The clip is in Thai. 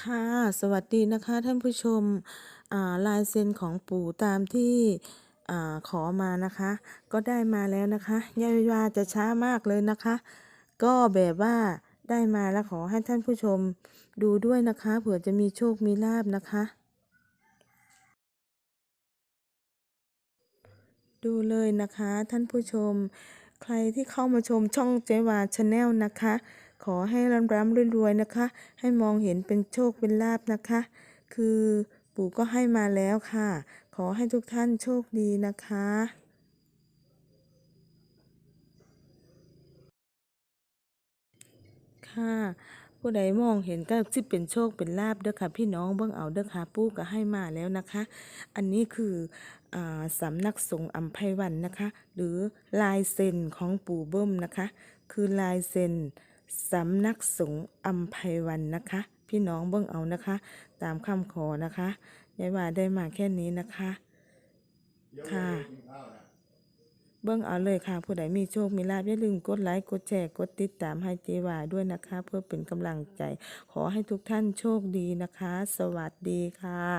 ค่ะสวัสดีนะคะท่านผู้ชมลายเซ็นของปู่ตามที่อขอมานะคะ ก็ได้มาแล้วนะคะย่าว่าจะช้ามากเลยนะคะ ก็แบบว่าได้มาแล้วขอให้ท่านผู้ชมดูด้วยนะคะเผื่อจะมีโชคมีลาบนะคะ ดูเลยนะคะท่านผู้ชม ใครที่เข้ามาชมช่องเจวาชาแนลนะคะ ขอให้ร่ำร่ำรวยๆนะคะ ให้มองเห็นเป็นโชคเป็นลาบนะคะ คือปู่ก็ให้มาแล้วค่ะ ขอให้ทุกท่านโชคดีนะคะค่ะผู้ใดมองเห็นก็สิเป็นโชคเป็นลาบเด้อค่ะ พี่น้องเบิ่งเอาเด้อค่ะปู่ก็ให้มาแล้วนะคะ อันนี้คืออ่าสำนักสงฆ์อัมไพวันนะคะ หรือลายเซ็นของปู่เบิ้มนะคะ คือลายเซ็น สำนักสงฆ์อัมไพวันนะคะ พี่น้องเบิ่งเอานะคะ ตามคำขอนะคะยายว่าได้มาแค่นี้นะคะ ค่ะ เบิ่งเอาเลยค่ะ ผู้ใดมีโชค มีลาภอย่าลืมกดไลค์ กดแชร์ กดติดตามให้เจวาด้วยนะคะ เพื่อเป็นกำลังใจ ขอให้ทุกท่านโชคดีนะคะ สวัสดีค่ะ